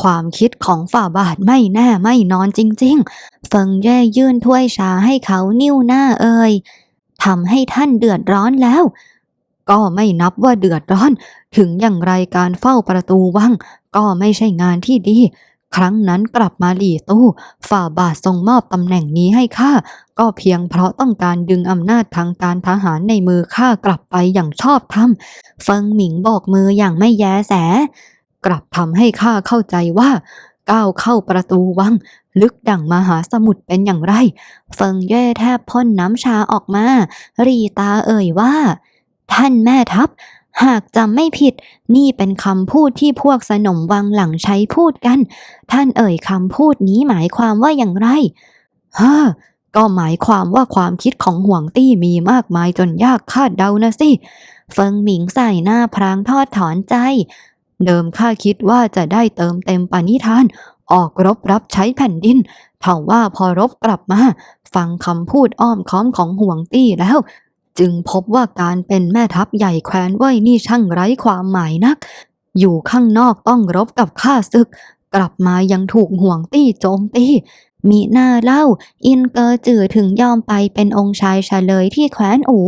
ความคิดของฝ่าบาทไม่แน่ไม่นอนจริงๆเฟิงแย่ยื่นถ้วยชาให้เขานิ้วหน้าเอ่ยทำให้ท่านเดือดร้อนแล้ว ก็ไม่นับว่าเดือดร้อน ถึงอย่างไรการเฝ้าประตูวัง ก็ไม่ใช่งานที่ดี ครั้งนั้นกลับมาหลี่ตู้ ฝ่าบาททรงมอบตำแหน่งนี้ให้ข้า ก็เพียงเพราะต้องการดึงอำนาจทางการทหารในมือข้ากลับไปอย่างชอบธรรมเฟิงหมิงบอกมืออย่างไม่แยแส กลับทำให้ข้าเข้าใจว่า ก้าวเข้าประตูวัง ลึกดั่งมหาสมุทรเป็นอย่างไร เฟิงเย่แทบพ่นน้ำชาออกมา รีตาเอ่ยว่า ท่านแม่ทัพ หากจำไม่ผิด นี่เป็นคำพูดที่พวกสนมวังหลังใช้พูดกัน ท่านเอ่ยคำพูดนี้หมายความว่าอย่างไรฮ่าก็หมายความว่าความคิดของห่วงตี้มีมากมายจนยากคาดเดานะสิ เฟิงหมิงใส่หน้าพรางทอดถอนใจ เดิมข้าคิดว่าจะได้เติมเต็มปณิธาน ออกรบรับใช้แผ่นดินเท่าว่าพอรบกลับมา ฟังคำพูดอ้อมค้อมของห่วงตี้แล้ว จึงพบว่าการเป็นแม่ทัพใหญ่แคว้นเว้ยนี่ช่างไร้ความหมายนัก อยู่ข้างนอกต้องรบกับข้าศึก กลับมายังถูกห่วงตี้โจมตี มีหน้าเล่า อินเกอร์จือถึงยอมไปเป็นองค์ชายเฉลยที่แคว้นอู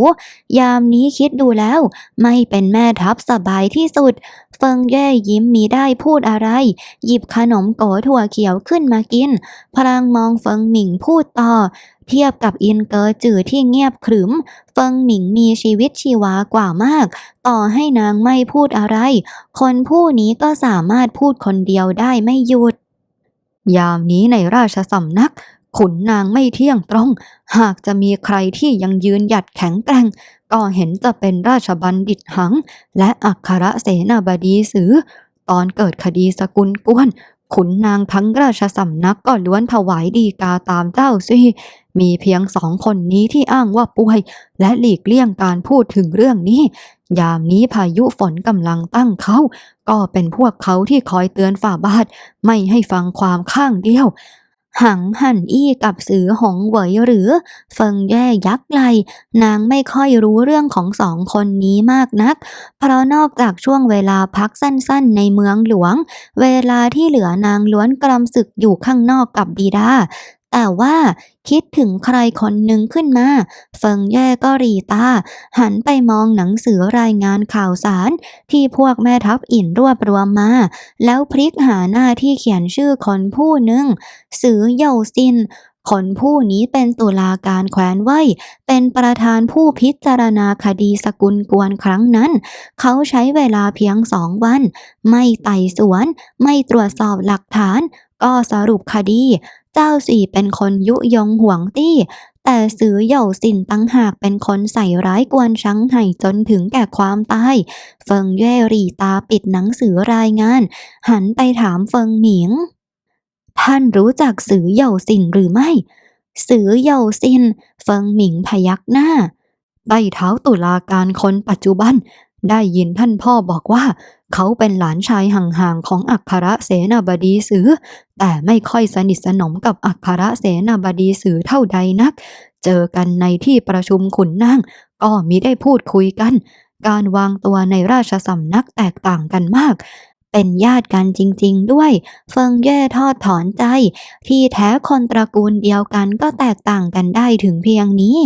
ยามนี้คิดดูแล้ว ไม่เป็นแม่ทัพสบายที่สุด เฟิงแย่ยิ้มมีได้พูดอะไร หยิบขนมโกถั่วเขียวขึ้นมากิน พลางมองเฟิงหมิงพูดต่อ เทียบกับอินเกอร์จือที่เงียบขรึม เฟิงหมิงมีชีวิตชีวากว่ามาก ต่อให้นางไม่พูดอะไร คนผู้นี้ก็สามารถพูดคนเดียวได้ไม่หยุด ยามนี้ในราชสำนัก ขุนนางไม่เที่ยงตรง หากจะมีใครที่ยังยืนหยัดแข็งแกร่ง ก็เห็นจะเป็นราชบัณฑิตหัง และอัครเสนาบดีสือ ตอนเกิดคดีสกุลกวนขุนนางทั้งราชสำนักก็ล้วนถวายดีกาตามเจ้าสิมีเพียงสองคนนี้ที่อ้างว่าป่วย และหลีกเลี่ยงการพูดถึงเรื่องนี้ ยามนี้พายุฝนกำลังตั้งเขา ก็เป็นพวกเขาที่คอยเตือนฝ่าบาท ไม่ให้ฟังความข้างเดียว หังหันอี้กับสือหงเหวยหรือเฟิงแย่ยักษ์ไหลนางไม่ค่อยรู้เรื่องของสองคนนี้มากนัก เพราะนอกจากช่วงเวลาพักสั้นๆ ในเมืองหลวง เวลาที่เหลือนางล้วนกลำศึกอยู่ข้างนอกกับบิดา แต่ว่าคิดถึงใครคนหนึ่งขึ้นมาเฟิงแย่ก็รีตา หันไปมองหนังสือรายงานข่าวสาร ที่พวกแม่ทัพอินรวบรวมมา แล้วพลิกหาหน้าที่เขียนชื่อคนผู้หนึ่ง สือเย่าซินคนผู้นี้เป็นตุลาการแคว้นเว่ยเป็นประธานผู้พิจารณาคดีสกุลกวนครั้งนั้น เขาใช้เวลาเพียงสองวัน ไม่ไต่สวน ไม่ตรวจสอบหลักฐาน ก็สรุปคดี เจ้าสี่เป็นคนยุยงห่วงตี้แต่สือเหย่าสินตั้งหากเป็นคนใส่ร้ายกวนชังไห่จนถึงแก่ความตาย เฟิงเย่หรี่ตาปิดหนังสือรายงาน หันไปถามเฟิงหมิง ท่านรู้จักสือเหย่าสินหรือไม่ สือเหย่าสิน เฟิงหมิงพยักหน้าใต้เท้าตุลาการคนปัจจุบัน ได้ยินท่านพ่อบอกว่า เขาเป็นหลานชายห่างๆของอัครเสนาบดีสือ แต่ไม่ค่อยสนิทสนมกับอัครเสนาบดีสือเท่าใดนัก เจอกันในที่ประชุมขุนนาง ก็มิได้พูดคุยกัน การวางตัวในราชสำนักแตกต่างกันมากเป็นญาติกันจริงๆด้วย เฟิงเย่ทอดถอนใจ ที่แท้คนตระกูลเดียวกันก็แตกต่างกันได้ถึงเพียงนี้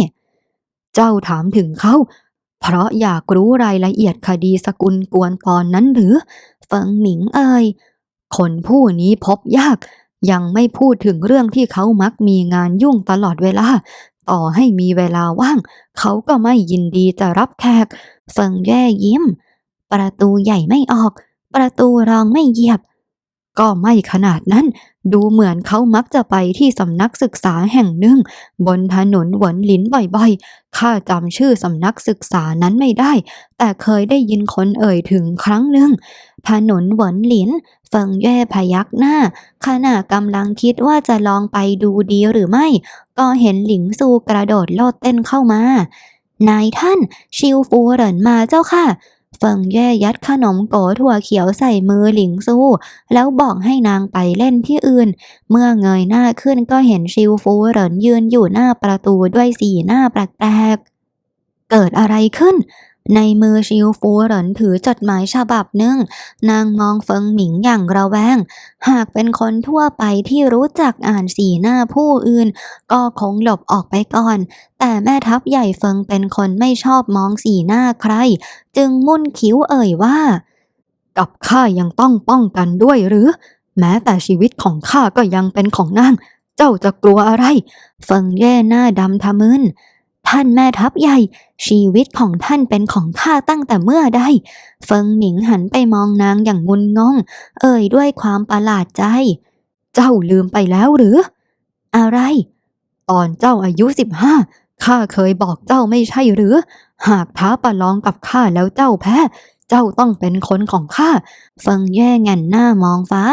เจ้าถามถึงเขา เพราะอยากรู้รายละเอียดคดีสกุลกวนตอนนั้นหรือเฟิงหมิงเอ่ยคนผู้นี้พบยาก ยังไม่พูดถึงเรื่องที่เขามักมีงานยุ่งตลอดเวลา ต่อให้มีเวลาว่าง เขาก็ไม่ยินดีจะรับแขก เฟิงแย่ยิ้ม ประตูใหญ่ไม่ออก ประตูรองไม่เหยียบ ก็ไม่ขนาดนั้น ดูเหมือนเขามักจะไปที่สำนักศึกษาแห่งหนึ่ง บนถนนหวนหลินบ่อยๆ ข้าจำชื่อสำนักศึกษานั้นไม่ได้ แต่เคยได้ยินคนเอ่ยถึงครั้งหนึ่ง ถนนหวนหลินเฟิงเย่พยักหน้า ขณะกำลังคิดว่าจะลองไปดูดีหรือไม่ ก็เห็นหลิงซูกระโดดโลดเต้นเข้ามานายท่าน ชิวฟูเหรินมาเจ้าค่ะ เฟิงแย่ยัดขนมโกถั่วเขียวใส่มือหลิงซูแล้วบอกให้นางไปเล่นที่อื่น เมื่อเงยหน้าขึ้นก็เห็นชิวฟูเหรินยืนอยู่หน้าประตูด้วยสีหน้าแปลกๆเกิดอะไรขึ้น ในมือชิวฟูเหรินถือจดหมายฉบับหนึ่ง นางมองเฟิงหมิงอย่างระแวง หากเป็นคนทั่วไปที่รู้จักอ่านสีหน้าผู้อื่น ก็คงหลบออกไปก่อน แต่แม่ทัพใหญ่เฟิงเป็นคนไม่ชอบมองสีหน้าใคร จึงมุ่นคิ้วเอ่ยว่า กับข้ายังต้องป้องกันด้วยหรือ แม้แต่ชีวิตของข้าก็ยังเป็นของนาง เจ้าจะกลัวอะไร เฟิงเย่หน้าดำทะมึน ท่านแม่ทัพใหญ่ ชีวิตของท่านเป็นของข้าตั้งแต่เมื่อใด เฟิงหมิงหันไปมองนางอย่างงุนงง เอ่ยด้วยความประหลาดใจ เจ้าลืมไปแล้วหรือ อะไร ตอนเจ้าอายุสิบห้าข้าเคยบอกเจ้าไม่ใช่หรือ หากท้าประลองกับข้าแล้วเจ้าแพ้ เจ้าต้องเป็นคนของข้าเฟิงแย่งันหน้ามองฟ้า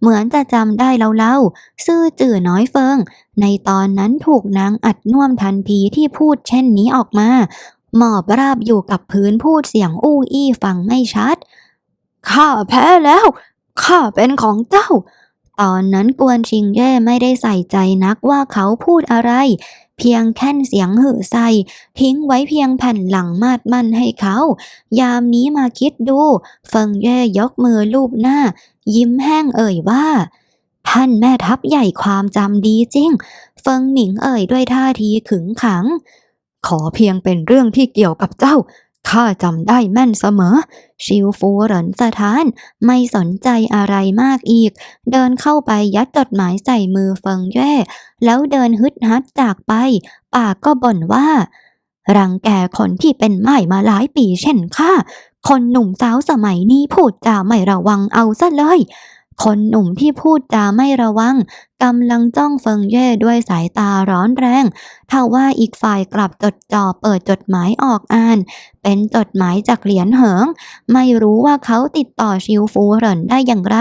เหมือนจะจำได้เล่าๆซื่อจื่อน้อยเฟิง ในตอนนั้นถูกนางอัดน่วมทันทีที่พูดเช่นนี้ออกมา หมอบราบอยู่กับพื้นพูดเสียงอู้อี้ฟังไม่ชัด ข้าแพ้แล้ว ข้าเป็นของเจ้า ตอนนั้นกวนชิงเย่ไม่ได้ใส่ใจนักว่าเขาพูดอะไร เพียงแค่นเสียงหือใส่ทิ้งไว้เพียงแผ่นหลังมาดมั่นให้เขา ยามนี้มาคิดดูเฟิงเย่ยกมือลูบหน้า ยิ้มแห้งเอ่ยว่า ท่านแม่ทัพใหญ่ความจำดีจริง เฟิงหมิงเอ่ยด้วยท่าทีขึงขัง ขอเพียงเป็นเรื่องที่เกี่ยวกับเจ้า ข้าจำได้แม่นเสมอ ชิวฟูเหรินสะท้าน ไม่สนใจอะไรมากอีก เดินเข้าไปยัดจดหมายใส่มือเฟิงแย่แล้วเดินฮึดฮัดจากไป ปากก็บ่นว่า รังแกคนที่เป็นไม้มาหลายปีเช่นข้าคนหนุ่มสาวสมัยนี้พูดจาไม่ระวังเอาซะเลย คนหนุ่มที่พูดจาไม่ระวัง กำลังจ้องเฟิงเย่ด้วยสายตาร้อนแรงทว่าอีกฝ่ายกลับจดจ่อเปิดจดหมายออกอ่าน เป็นจดหมายจากเหรียญเหิง ไม่รู้ว่าเขาติดต่อชิวฟูเหรินได้อย่างไร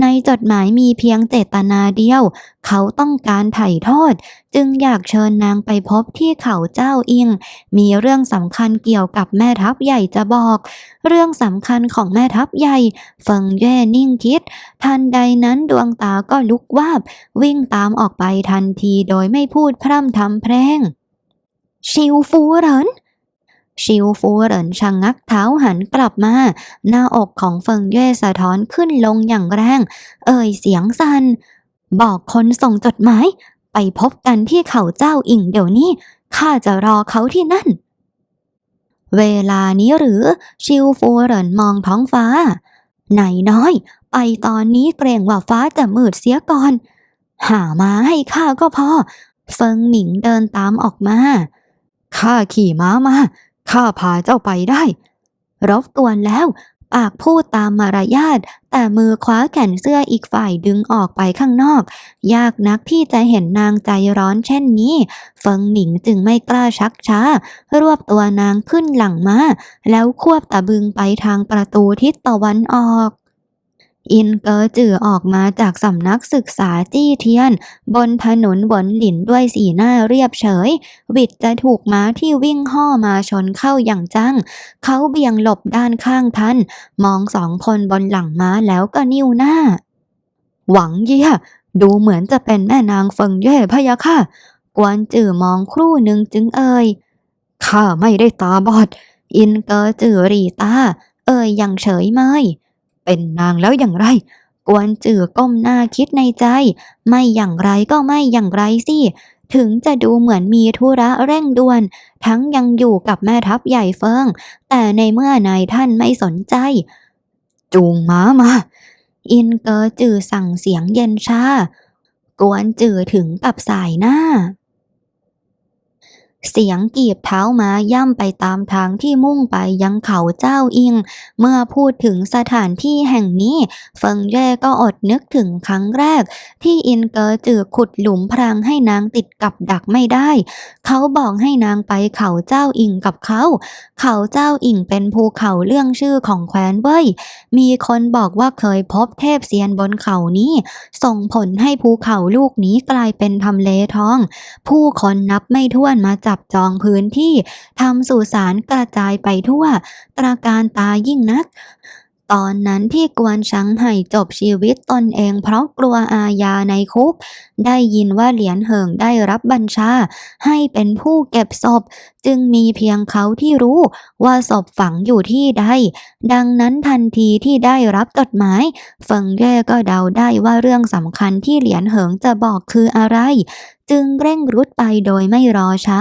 ในจดหมายมีเพียงเจตนาเดียว เขาต้องการไถ่โทษ จึงอยากเชิญนางไปพบที่เขาเจ้าอิง มีเรื่องสำคัญเกี่ยวกับแม่ทัพใหญ่จะบอก เรื่องสำคัญของแม่ทัพใหญ่เฟิงเย่นิ่งคิด ทันใดนั้นดวงตาก็ลุกวาบ วิ่งตามออกไปทันทีโดยไม่พูดพร่ำทำเพลงชิวฟูเหรินชิวฟูเหรินชะงงักเท้าหันกลับมา หน้าอกของเฟิงเย่สะท้อนขึ้นลงอย่างแรง เอ่ยเสียงสัน่นบอกคนส่งจดหมาย ไปพบกันที่เขาเจ้าอิงเดี๋ยวนี้ ข้าจะรอเขาที่นั่น เวลานี้หรือชิวฟูเหรินมองท้องฟ้า ไหนน้อย ไปตอนนี้เกรงว่าฟ้าจะมืดเสียก่อน หามาให้ข้าก็พอ เฟิงหมิงเดินตามออกมา ข้าขี่ม้ามา ข้าพาเจ้าไปได้ รบกวนแล้ว ปากพูดตามมารยาท แต่มือคว้าแขนเสื้ออีกฝ่ายดึงออกไปข้างนอก ยากนักที่จะเห็นนางใจร้อนเช่นนี้ เฟิงหมิงจึงไม่กล้าชักช้า รวบตัวนางขึ้นหลังมา แล้วควบตะบึงไปทางประตูทิศตะวันออก อินเกอจือออกมาจากสำนักศึกษาจี้เทียน บนถนนหวนหลินด้วยสีหน้าเรียบเฉย วิดจะถูกม้าที่วิ่งห่อมาชนเข้าอย่างจัง เขาเบี่ยงหลบด้านข้างทัน มองสองคนบนหลังม้าแล้วก็นิ้วหน้า หวังเยี่ยดูเหมือนจะเป็นแม่นางเฟิงเย่พะยะค่ะ กวนจื่อมองครู่หนึ่งจึงเอ่ยข้าไม่ได้ตาบอด อินเกอจื่อรีตา เอ่ยอย่างเฉยเมย เป็นนางแล้วอย่างไร กวนจือก้มหน้าคิดในใจ ไม่อย่างไรก็ไม่อย่างไรสิ ถึงจะดูเหมือนมีธุระเร่งด่วน ทั้งยังอยู่กับแม่ทัพใหญ่เฟิง แต่ในเมื่อนายท่านไม่สนใจ จูงม้ามา อินเกอจือสั่งเสียงเย็นชากวนจือถึงกับสายหน้า เสียงกีบเท้าม้าย่ำไปตามทางที่มุ่งไปยังเขาเจ้าอิง เมื่อพูดถึงสถานที่แห่งนี้ เฟิงเย่ก็อดนึกถึงครั้งแรก ที่อินเกอจือขุดหลุมพรางให้นางติดกับดักไม่ได้ เขาบอกให้นางไปเขาเจ้าอิงกับเขา เขาเจ้าอิงเป็นภูเขาเรื่องชื่อของแคว้นเว่ยมีคนบอกว่าเคยพบเทพเซียนบนเขานี้ ส่งผลให้ภูเขาลูกนี้กลายเป็นทำเลทอง ผู้คนนับไม่ถ้วนมาจัับจองพื้นที่ทำสุสานกระจายไปทั่ว ตราการตายิ่งนัก ตอนนั้นที่กวนชังไห่จบชีวิตตนเองเพราะกลัวอาญาในคุก ได้ยินว่าเหรียญเหิงได้รับบัญชา ให้เป็นผู้เก็บศพ จึงมีเพียงเขาที่รู้ว่าศพฝังอยู่ที่ใด ดังนั้นทันทีที่ได้รับจดหมายเฟิงเย่ก็เดาได้ว่าเรื่องสำคัญที่เหรียญเหิงจะบอกคืออะไรจึงเร่งรุดไปโดยไม่รอช้า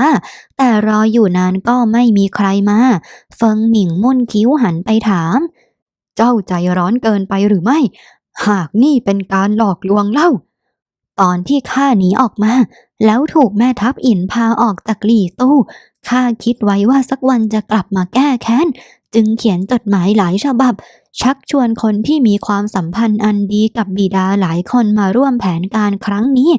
แต่รออยู่นานก็ไม่มีใครมา เฟิงหมิงมุ่นคิ้วหันไปถาม เจ้าใจร้อนเกินไปหรือไม่ หากนี่เป็นการหลอกลวงเล่า ตอนที่ข้าหนีออกมา แล้วถูกแม่ทัพอินพาออกจากหลี่ตู้ข้าคิดไว้ว่าสักวันจะกลับมาแก้แค้น จึงเขียนจดหมายหลายฉบับ ชักชวนคนที่มีความสัมพันธ์อันดีกับบิดาหลายคนมาร่วมแผนการครั้งนี้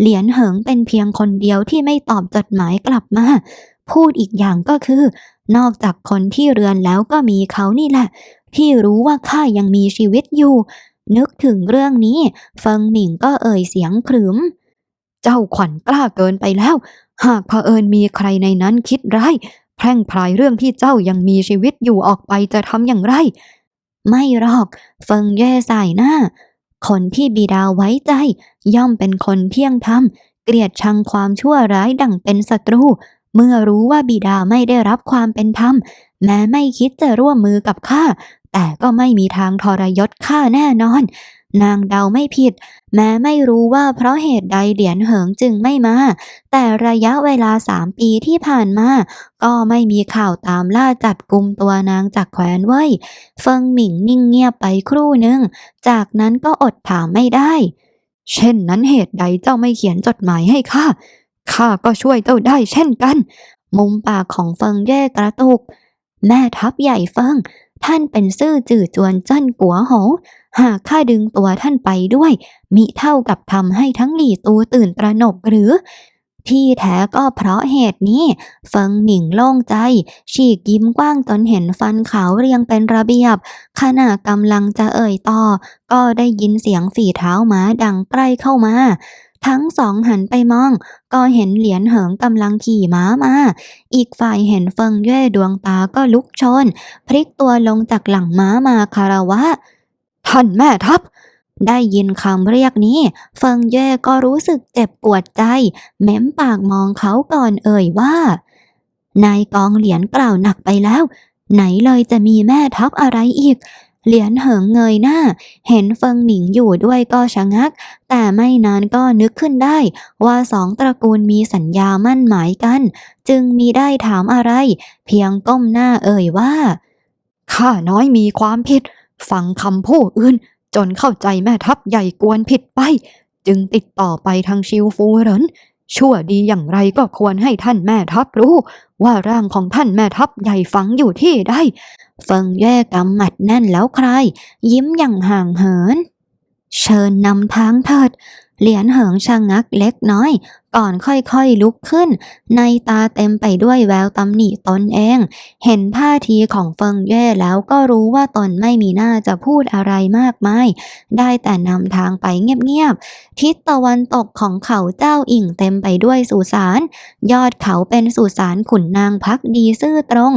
เหลียนเหิงเป็นเพียงคนเดียวที่ไม่ตอบจดหมายกลับมา พูดอีกอย่างก็คือ นอกจากคนที่เรือนแล้วก็มีเขานี่แหละ ที่รู้ว่าข้ายังมีชีวิตอยู่ นึกถึงเรื่องนี้ เฟิงหมิงก็เอ่ยเสียงขรึม เจ้าขวัญกล้าเกินไปแล้ว หากเผอิญมีใครในนั้นคิดร้ายแพร่งพรายเรื่องที่เจ้ายังมีชีวิตอยู่ออกไปจะทำอย่างไร ไม่หรอก เฟิงแย่สายหน้า คนที่บิดาไว้ใจ ย่อมเป็นคนเที่ยงธรรม เกลียดชังความชั่วร้ายดั่งเป็นศัตรู เมื่อรู้ว่าบิดาไม่ได้รับความเป็นธรรม แม้ไม่คิดจะร่วมมือกับข้า แต่ก็ไม่มีทางทรยศข้าแน่นอน นางเดาไม่ผิด แม้ไม่รู้ว่าเพราะเหตุใดเหรียญเหิงจึงไม่มา แต่ระยะเวลาสามปีที่ผ่านมา ก็ไม่มีข่าวตามล่าจับกลุ่มตัวนางจากแคว้นเว่ยเฟิงหมิงนิ่งเงียบไปครู่หนึ่ง จากนั้นก็อดถามไม่ได้ เช่นนั้นเหตุใดเจ้าไม่เขียนจดหมายให้ข้า ข้าก็ช่วยเจ้าได้เช่นกัน มุมปากของเฟิงแย่กระตุก แม่ทัพใหญ่เฟิง ท่านเป็นซื่อจื่อจวนเจิ้นกัวโหหากข้าดึงตัวท่านไปด้วย มิเท่ากับทำให้ทั้งหลี่ตูตื่นตระหนกหรือ ที่แท้ก็เพราะเหตุนี้เฟิงหมิงโล่งใจ ฉีกยิ้มกว้างจนเห็นฟันขาวเรียงเป็นระเบียบ ขณะกำลังจะเอ่ยต่อ ก็ได้ยินเสียงฝีเท้าม้าดังใกล้เข้ามา ทั้งสองหันไปมอง ก็เห็นเหรียญเหิงกำลังขี่ม้ามา อีกฝ่ายเห็นเฟิงเย่ดวงตาก็ลุกชน พลิกตัวลงจากหลังม้ามาคารวะ ท่านแม่ทัพได้ยินคำเรียกนี้ เฟิงเย่ก็รู้สึกเจ็บปวดใจ เม้มปากมองเขาก่อนเอ่ยว่า นายกองเหรียญกล่าวหนักไปแล้ว ไหนเลยจะมีแม่ทัพอะไรอีก เหรียญเหิงเงยหน้า เห็นเฟิงหมิงอยู่ด้วยก็ชะงัก แต่ไม่นานก็นึกขึ้นได้ ว่าสองตระกูลมีสัญญามั่นหมายกัน จึงมีได้ถามอะไร เพียงก้มหน้าเอ่ยว่าข้าน้อยมีความผิด ฟังคำผู้อื่น จนเข้าใจแม่ทัพใหญ่กวนผิดไป จึงติดต่อไปทางชิวฟูเหรินชั่วดีอย่างไรก็ควรให้ท่านแม่ทัพรู้ ว่าร่างของท่านแม่ทัพใหญ่ฝังอยู่ที่ใด เฟิงแย่กำหมัดแน่นแล้วใคร ยิ้มอย่างห่างเหิน เชิญนำทางเถิด เหรียญเหิงชะงักเล็กน้อยก่อนค่อยๆลุกขึ้น ในตาเต็มไปด้วยแววตำหนิตนเอง เห็นท่าทีของเฟิงเย่แล้วก็รู้ว่าตนไม่มีหน้าจะพูดอะไรมากมาย ได้แต่นำทางไปเงียบๆ ทิศตะวันตกของเขาเจ้าอิ่งเต็มไปด้วยสุสาน ยอดเขาเป็นสุสานขุนนางพักดีซื่อตรง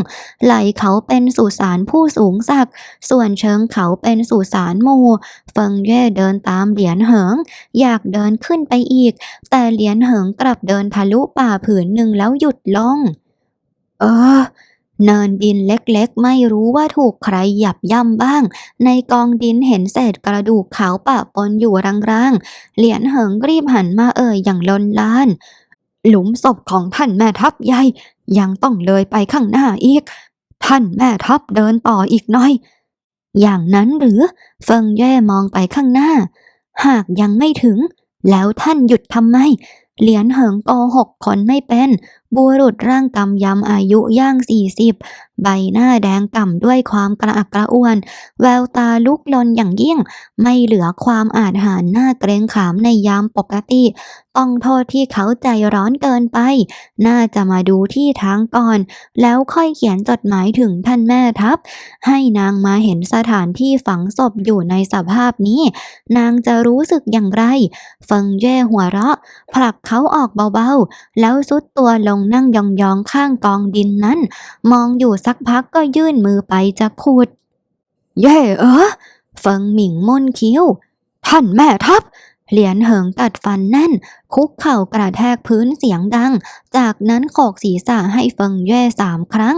ไหลเขาเป็นสุสานผู้สูงศักดิ์ส่วนเชิงเขาเป็นสุสานหมู่เฟิงเย่เดินตามเหรียญเหิง อยากเดินขึ้นไปอีก แต่เหรียญเหิงกลับเดินทะลุป่าผืนหนึ่งแล้วหยุดลง เออ เนินดินเล็กๆ ไม่รู้ว่าถูกใครหยับย่ำบ้าง ในกองดินเห็นเศษกระดูกขาวปะปนอยู่รางๆ เหรียญเหิงรีบหันมาเอ่ยอย่างลนลาน หลุมศพของท่านแม่ทัพใหญ่ยังต้องเลยไปข้างหน้าอีก ท่านแม่ทัพเดินต่ออีกหน่อย อย่างนั้นหรือ เฟิงแย่มองไปข้างหน้า หากยังไม่ถึง แล้วท่านหยุดทำไม เหรียญเหิงโกหกคนไม่เป็น บุรุษร่างกำยำอายุย่างสี่สิบใบหน้าแดงก่ำด้วยความกระอักกระอ่วน แววตาลุกลนอย่างยิ่ง ไม่เหลือความอาจหารหน้าเกรงขามในยามปกติ ต้องโทษที่เขาใจร้อนเกินไป น่าจะมาดูที่ทางก่อน แล้วค่อยเขียนจดหมายถึงท่านแม่ทัพ ให้นางมาเห็นสถานที่ฝังศพอยู่ในสภาพนี้ นางจะรู้สึกอย่างไรฟิงเย่หัวเราะ ผลักเขาออกเบาๆ แล้วซุดตัวลงนั่งยองๆข้างกองดินนั้น มองอยู่สักพักก็ยื่นมือไปจะขุด เย่เออเฟิงหมิงม่นคิ้ว ท่านแม่ทัพ เหรียญเหิงกัดฟันแน่น คุกเข่ากระแทกพื้นเสียงดัง จากนั้นโขกศีรษะให้เฟิงเย่สามครั้ง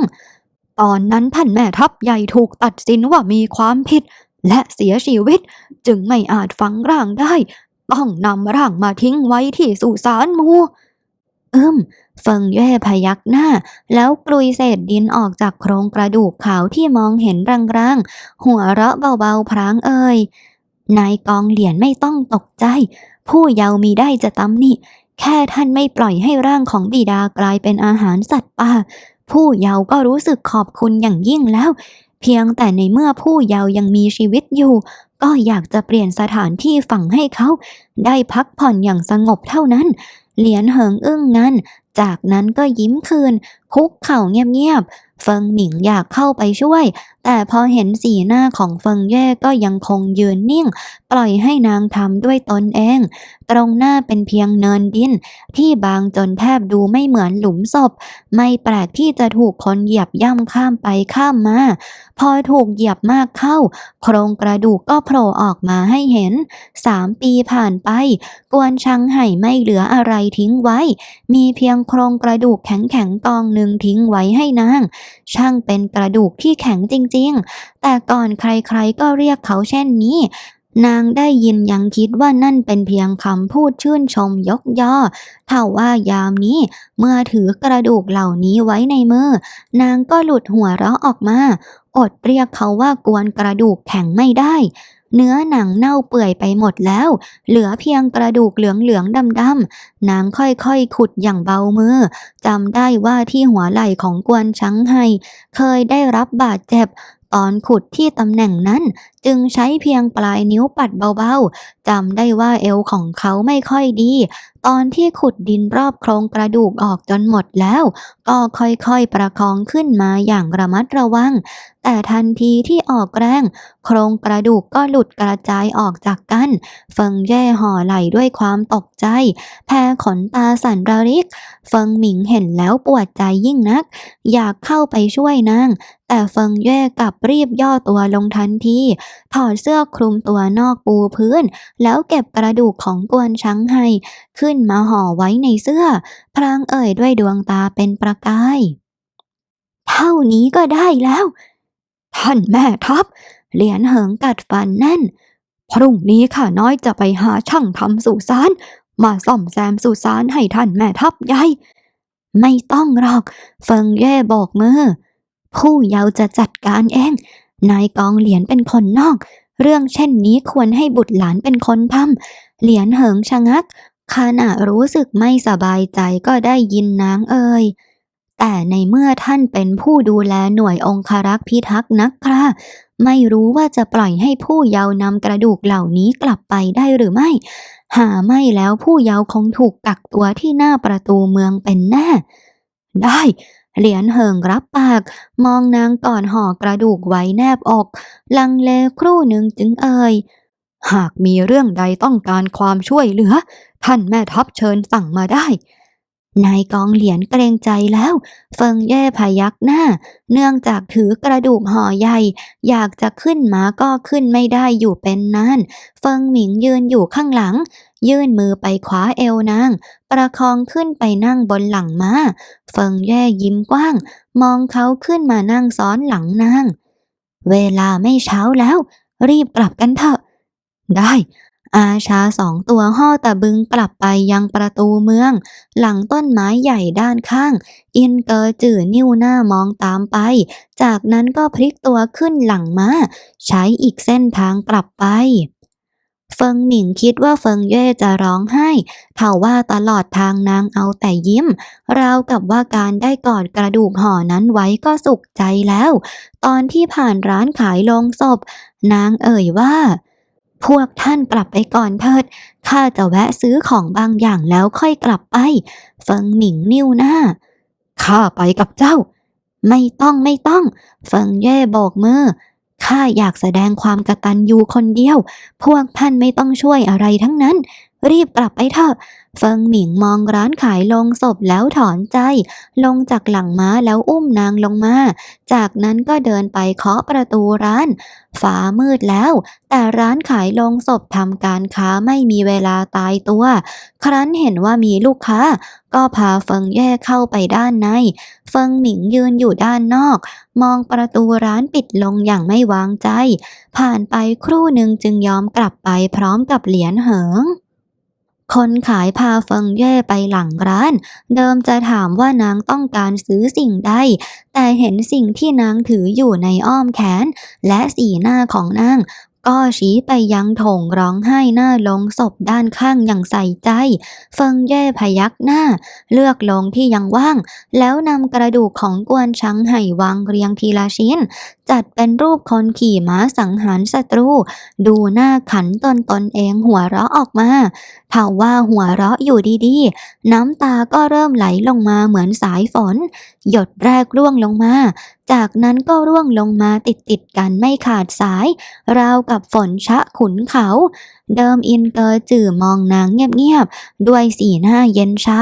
ตอนนั้นท่านแม่ทัพใหญ่ถูกตัดสินว่ามีความผิด และเสียชีวิต จึงไม่อาจฝังร่างได้ ต้องนำร่างมาทิ้งไว้ที่สุสานมูอึม เฟิงเย่พยักหน้า แล้วกลุยเศษดินออกจากโครงกระดูกขาวที่มองเห็นร่างๆ หัวเราะเบาๆพรางเอ่ยนายกองเหรียญไม่ต้องตกใจ ผู้เยาว์มีได้จะตำหนิแค่ท่านไม่ปล่อยให้ร่างของบิดากลายเป็นอาหารสัตว์ป่า ผู้เยาว์ก็รู้สึกขอบคุณอย่างยิ่งแล้ว เพียงแต่ในเมื่อผู้เยาว์ยังมีชีวิตอยู่ ก็อยากจะเปลี่ยนสถานที่ฝังให้เขา ได้พักผ่อนอย่างสงบเท่านั้น เหรียญเหิงอึ้งงัน จากนั้นก็ยิ้มคืนคุกเข่าเงียบๆ เฟิงหมิงอยากเข้าไปช่วย แต่พอเห็นสีหน้าของเฟิงเย่ก็ยังคงยืนนิ่ง ปล่อยให้นางทำด้วยตนเอง ตรงหน้าเป็นเพียงเนินดิน ที่บางจนแทบดูไม่เหมือนหลุมศพ ไม่แปลกที่จะถูกคนเหยียบย่ำข้ามไปข้ามมา พอถูกเหยียบมากเข้า โครงกระดูกก็โผล่ออกมาให้เห็นสามปีผ่านไป กวนชังไห่ไม่เหลืออะไรทิ้งไว้ มีเพียงโครงกระดูกแข็งๆกองหนึ่งทิ้งไว้ให้นาง ช่างเป็นกระดูกที่แข็งจริงๆ แต่ก่อนใครๆก็เรียกเขาเช่นนี้ นางได้ยินยังคิดว่านั่นเป็นเพียงคำพูดชื่นชมยกย่อเท่าว่ายามนี้เมื่อถือกระดูกเหล่านี้ไว้ในมือ นางก็หลุดหัวเราะออกมา อดเรียกเขาว่ากวนกระดูกแข็งไม่ได้ เนื้อหนังเน่าเปื่อยไปหมดแล้ว เหลือเพียงกระดูกเหลืองๆดำๆนางค่อยๆ ขุดอย่างเบามือจำได้ว่าที่หัวไหล่ของกวนชังไฮเคยได้รับบาดเจ็บตอนขุดที่ตำแหน่งนั้น จึงใช้เพียงปลายนิ้วปัดเบาๆจำได้ว่าเอวของเขาไม่ค่อยดี ตอนที่ขุดดินรอบโครงกระดูกออกจนหมดแล้ว ก็ค่อยๆประคองขึ้นมาอย่างระมัดระวัง แต่ทันทีที่ออกแรง โครงกระดูกก็หลุดกระจายออกจากกัน เฟิงแย่ห่อไหลด้วยความตกใจ แพรขนตาสั่นระริก เฟิงหมิงเห็นแล้วปวดใจยิ่งนัก อยากเข้าไปช่วยนาง แต่เฟิงแย่กลับรีบย่อตัวลงทันที ถอดเสื้อคลุมตัวนอกปูพื้น แล้วเก็บกระดูกของกวนช้างไฮขึ้นมาห่อไว้ในเสื้อ พรางเอ่ยด้วยดวงตาเป็นประกาย เท่านี้ก็ได้แล้ว ท่านแม่ทัพ เหรียญเหิงกัดฟันแน่น พรุ่งนี้ข้าน้อยจะไปหาช่างทำสุสาน มาซ่อมแซมสุสานให้ท่านแม่ทัพใหญ่ไม่ต้องหรอก เฟิงเย่โบกมือ ผู้เยาจะจัดการเอง นายกองเหรียญเป็นคนนอก เรื่องเช่นนี้ควรให้บุตรหลานเป็นคนทำเหรียญเหิงชะงัก ขณะรู้สึกไม่สบายใจก็ได้ยินนางเอ่ยแต่ในเมื่อท่านเป็นผู้ดูแลหน่วยองครักษ์พิทักษ์นักคราไม่รู้ว่าจะปล่อยให้ผู้เยาว์นำกระดูกเหล่านี้กลับไปได้หรือไม่ หาไม่แล้วผู้เยาว์คงถูกกักตัวที่หน้าประตูเมืองเป็นแน่ ได้ เหรียญเหิงรับปาก มองนางก่อนห่อกระดูกไว้แนบอก ลังเลครู่หนึ่งจึงเอ่ย หากมีเรื่องใดต้องการความช่วยเหลือ ท่านแม่ทัพเชิญสั่งมาได้ นายกองเหรียญเกรงใจแล้ว เฟิงแย่พยักหน้า เนื่องจากถือกระดูกห่อใหญ่ อยากจะขึ้นมาก็ขึ้นไม่ได้อยู่เป็นนาน เฟิงหมิงยืนอยู่ข้างหลัง ยื่นมือไปคว้าเอวนาง ประคองขึ้นไปนั่งบนหลังม้า เฟิงแย่ยิ้มกว้าง มองเขาขึ้นมานั่งซ้อนหลังนาง เวลาไม่เช้าแล้ว รีบกลับกันเถอะ ได้ อาชาสองตัวห่อตะบึงกลับไปยังประตูเมือง หลังต้นไม้ใหญ่ด้านข้าง อินเกอจื่อนิ้วหน้ามองตามไป จากนั้นก็พลิกตัวขึ้นหลังม้าใช้อีกเส้นทางกลับไปเฟิงหมิงคิดว่าเฟิงเย่จะร้องไห้เท่าว่าตลอดทางนางเอาแต่ยิ้ม ราวกับว่าการได้กอดกระดูกห่อนั้นไว้ก็สุขใจแล้ว ตอนที่ผ่านร้านขายลงศพ นางเอ่ยว่า พวกท่านกลับไปก่อนเถิด ข้าจะแวะซื้อของบางอย่างแล้วค่อยกลับไป เฟิงหมิงนิ้วหน้า ข้าไปกับเจ้า ไม่ต้องไม่ต้อง เฟิงเย่โบกมือ ข้าอยากแสดงความกตัญญูคนเดียว พวกท่านไม่ต้องช่วยอะไรทั้งนั้น รีบกลับไปเถอะ เฟิงหมิงมองร้านขายลงศพแล้วถอนใจ ลงจากหลังม้าแล้วอุ้มนางลงมา จากนั้นก็เดินไปเคาะประตูร้าน ฟ้ามืดแล้ว แต่ร้านขายลงศพทำการค้าไม่มีเวลาตายตัว ครั้นเห็นว่ามีลูกค้า ก็พาเฟิงแย่เข้าไปด้านใน เฟิงหมิงยืนอยู่ด้านนอก มองประตูร้านปิดลงอย่างไม่วางใจ ผ่านไปครู่หนึ่งจึงยอมกลับไปพร้อมกับเหรียญเหิง คนขายพาเฟิงเย่ไปหลังร้าน เดิมจะถามว่านางต้องการซื้อสิ่งใด แต่เห็นสิ่งที่นางถืออยู่ในอ้อมแขน และสีหน้าของนาง ก็ชี้ไปยังโถงร้องไห้หน้าลงศพด้านข้างอย่างใส่ใจ เฟิงเย่พยักหน้า เลือกลงที่ยังว่าง แล้วนำกระดูกของกวนช้างไห่วางเรียงทีละชิ้น จัดเป็นรูปคนขี่ม้าสังหารศัตรู ดูหน้าขันตนตนเองหัวเราะออกมาเท่าว่าหัวเราะอยู่ดีๆ น้ำตาก็เริ่มไหลลงมาเหมือนสายฝน หยดแรกร่วงลงมา จากนั้นก็ร่วงลงมาติดติดกันไม่ขาดสาย ราวกับฝนชะขุนเขา เดิมอินเกอร์จื่อมองนางเงียบๆ ด้วยสีหน้าเย็นชา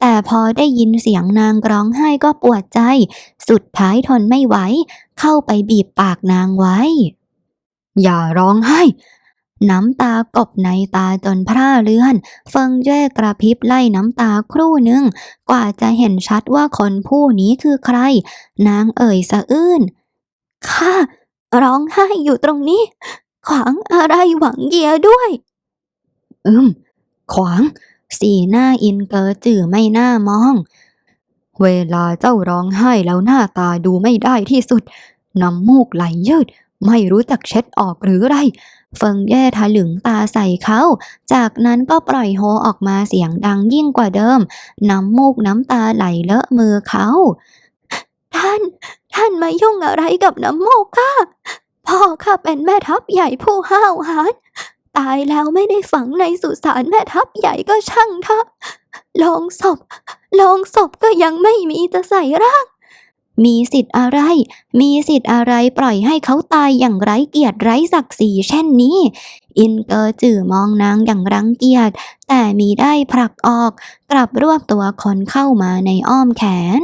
แต่พอได้ยินเสียงนางร้องไห้ก็ปวดใจ สุดท้ายทนไม่ไหว เข้าไปบีบปากนางไว้ อย่าร้องไห้ น้ำตากบในตาจนพร่าเลือน เฟิงเย่กระพริบไล่น้ำตาครู่หนึ่ง กว่าจะเห็นชัดว่าคนผู้นี้คือใคร นางเอ่ยสะอื้นข้าร้องไห้อยู่ตรงนี้ ขวางอะไรหวังเยียด้วย อืม ขวาง สีหน้าอินเกอร์จื่อไม่น่ามอง เวลาเจ้าร้องไห้แล้วหน้าตาดูไม่ได้ที่สุด น้ำมูกไหลยืด ไม่รู้จักเช็ดออกหรือไร เฟิงแย่ทะลึงตาใส่เขา จากนั้นก็ปล่อยโฮออกมาเสียงดังยิ่งกว่าเดิม น้ำมูกน้ำตาไหลเลอะมือเขา ท่าน ท่านมายุ่งอะไรกับน้ำมูกข้าพ่อข้าเป็นแม่ทัพใหญ่ผู้ห้าวหาญตายแล้วไม่ได้ฝังในสุสานแม่ทัพใหญ่ก็ช่างเถอะลงศพลงศพก็ยังไม่มีจะใส่ร่าง มีสิทธิ์อะไร มีสิทธิ์อะไรปล่อยให้เขาตายอย่างไร้เกียรติไร้ศักดิ์ศรีเช่นนี้ อินเกอร์จื่อมองนางอย่างรังเกียจ แต่มีได้ผลักออก กลับรวบตัวคนเข้ามาในอ้อมแขน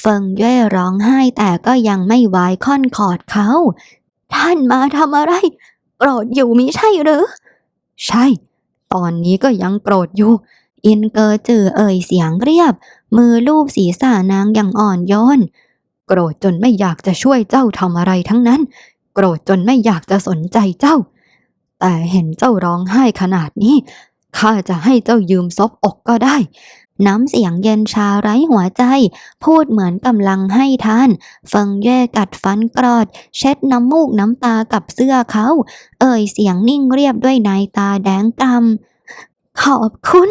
เฟิงเย่ร้องไห้แต่ก็ยังไม่วายค่อนขอดเขา ท่านมาทำอะไร โกรธอยู่มิใช่หรือ ใช่ ตอนนี้ก็ยังโกรธอยู่ อินเกอร์จื่อเอ่ยเสียงเรียบ มือลูบศีรษะนางอย่างอ่อนโยน โกรธจนไม่อยากจะช่วยเจ้าทำอะไรทั้งนั้น โกรธจนไม่อยากจะสนใจเจ้า แต่เห็นเจ้าร้องไห้ขนาดนี้ ข้าจะให้เจ้ายืมซบอกก็ได้ น้ำเสียงเย็นชาไร้หัวใจ พูดเหมือนกำลังให้ทานฟิงเย่กัดฟันกรอด เช็ดน้ำมูกน้ำตากับเสื้อเขา เอ่ยเสียงนิ่งเรียบด้วยนายตาแดงกำขอบคุณ